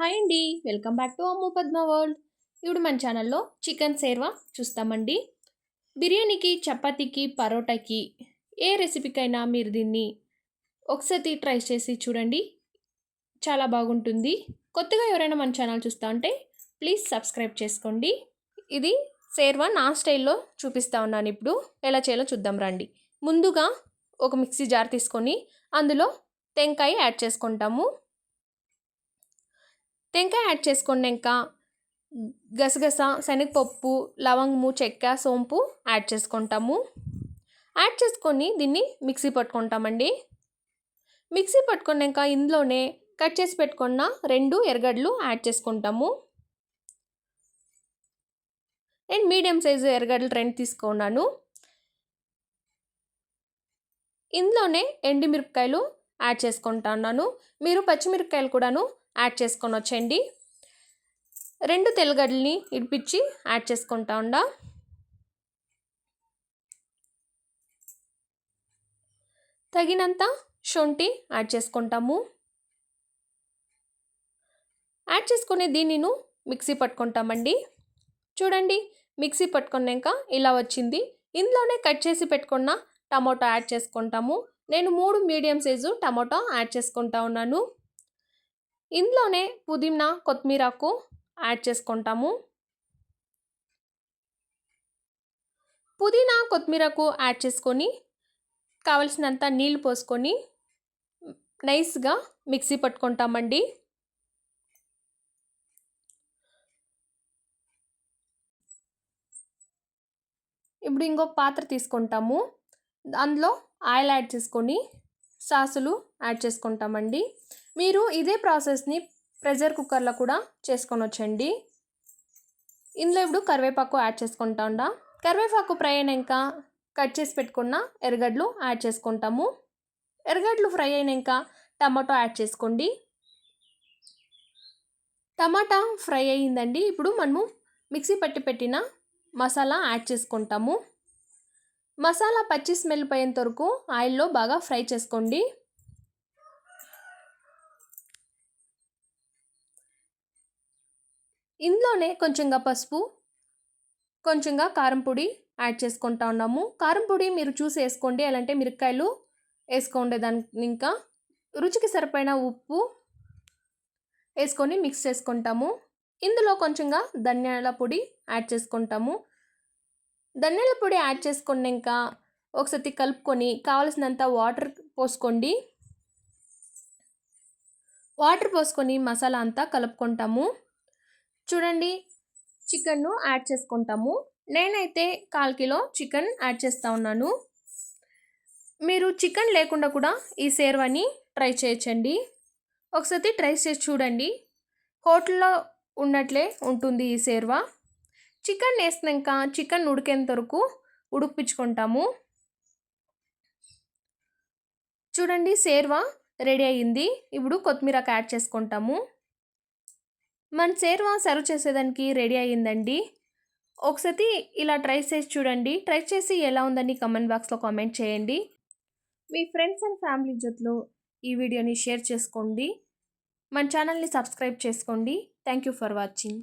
Hi అండి. Welcome back to Ammu Padma world. ఇప్పుడు మన ఛానల్లో చికెన్ సేర్వా చూస్తామండి. బిర్యానీకి చపాతీకి పరోటాకి ఏ రెసిపీకైనా మీరు దీన్ని ఒకసారి ట్రై చేసి చూడండి. చాలా బాగుంటుంది. కొత్తగా ఎవరైనా మన ఛానల్ చూస్తూ ఉంటే ప్లీజ్ సబ్స్క్రైబ్ చేసుకోండి. ఇది సేర్వా నా స్టైల్లో చూపిస్తా ఉన్నాను ఇప్పుడు. ఎలా చేయాలో చూద్దాం రండి. ముందుగా ఒక మిక్సీ జార్ తీసుకొని అందులో టెంకాయ యాడ్ చేసుకుంటాము. టెంకాయ యాడ్ చేసుకున్నాక గసగస శనగపప్పు లవంగము చెక్క సోంపు యాడ్ చేసుకుంటాము. యాడ్ చేసుకొని దీన్ని మిక్సీ పట్టుకుంటామండి. మిక్సీ పట్టుకున్నాక ఇందులోనే కట్ చేసి పెట్టుకున్న రెండు ఎరగడ్లు యాడ్ చేసుకుంటాము. నేను మీడియం సైజు ఎరగడ్లు రెండు తీసుకున్నాను. ఇందులోనే ఎండిమిరపకాయలు యాడ్ చేసుకుంటున్నాను. మీరు పచ్చిమిరపకాయలు కూడాను యాడ్ చేసుకొని వచ్చేయండి. రెండు తెల్లగడ్డల్ని ఇడిపించి యాడ్ చేసుకుంటా ఉండా. తగినంత శొంఠి యాడ్ చేసుకుంటాము. యాడ్ చేసుకుని దీనిను మిక్సీ పట్టుకుంటామండి. చూడండి మిక్సీ పట్టుకున్నాక ఇలా వచ్చింది. ఇందులోనే కట్ చేసి పెట్టుకున్న టమాటో యాడ్ చేసుకుంటాము. నేను మూడు మీడియం సైజు టమాటో యాడ్ చేసుకుంటా ఉన్నాను. ఇందులోనే పుదీనా కొత్తిమీరకు యాడ్ చేసుకుంటాము. పుదీనా కొత్తిమీరకు యాడ్ చేసుకొని కావలసినంత నీళ్ళు పోసుకొని నైస్గా మిక్సీ పట్టుకుంటామండి. ఇప్పుడు ఇంకొక పాత్ర తీసుకుంటాము. అందులో ఆయిల్ యాడ్ చేసుకొని సాసులు యాడ్ చేసుకుంటామండి. మీరు ఇదే ప్రాసెస్ని ప్రెషర్ కుక్కర్లో కూడా చేసుకొని వచ్చండి ఇందులో ఇప్పుడు కరివేపాకు యాడ్ చేసుకుంటా ఉండ కరివేపాకు ఫ్రై అయినాక కట్ చేసి పెట్టుకున్న ఎర్రగడ్డలు యాడ్ చేసుకుంటాము. ఎర్రగడ్డలు ఫ్రై అయినాక టమాటో యాడ్ చేసుకోండి. టమాటా ఫ్రై అయ్యిందండి. ఇప్పుడు మనము మిక్సీ పట్టి పెట్టిన మసాలా యాడ్ చేసుకుంటాము. మసాలా పచ్చి స్మెల్ పోయేంత వరకు ఆయిల్లో బాగా ఫ్రై చేసుకోండి. ఇందులోనే కొంచెంగా పసుపు కొంచెంగా కారం పొడి యాడ్ చేసుకుంటా ఉన్నాము. కారం పొడి మీరు చూసి వేసుకోండి అలాంటే మిరపకాయలు వేసుకోండి దానికి ఇంకా. రుచికి సరిపడిన ఉప్పు వేసుకొని మిక్స్ చేసుకుంటాము. ఇందులో కొంచెంగా ధనియాల పొడి యాడ్ చేసుకుంటాము. ధనియాల పొడి యాడ్ చేసుకున్నాక ఒకసారి కలుపుకొని కావలసినంత వాటర్ పోసుకోండి. వాటర్ పోసుకొని మసాలా అంతా కలుపుకుంటాము. చూడండి చికెన్ను యాడ్ చేసుకుంటాము. నేనైతే కాల్ కిలో చికెన్ యాడ్ చేస్తూ ఉన్నాను. మీరు చికెన్ లేకుండా కూడా ఈ సేర్వాని ట్రై చేయొచ్చండి. ఒకసారి ట్రై చేసి చూడండి. హోటల్లో ఉన్నట్లే ఉంటుంది ఈ సేర్వా చికెన్ వేసినాక చికెన్ ఉడికేంత వరకు ఉడిపించుకుంటాము చూడండి సేర్వా రెడీ అయ్యింది. ఇప్పుడు కొత్తిమీరకు యాడ్ చేసుకుంటాము. మన సేర్వా సర్వ్ చేసేదానికి రెడీ అయ్యిందండి. ఒకసారి ఇలా ట్రై చేసి చూడండి. ట్రై చేసి ఎలా ఉందని కమెంట్ బాక్స్లో కామెంట్ చేయండి. మీ ఫ్రెండ్స్ అండ్ ఫ్యామిలీ జతలో ఈ వీడియోని షేర్ చేసుకోండి. మన ఛానల్ని సబ్స్క్రైబ్ చేసుకోండి. Thank you for watching.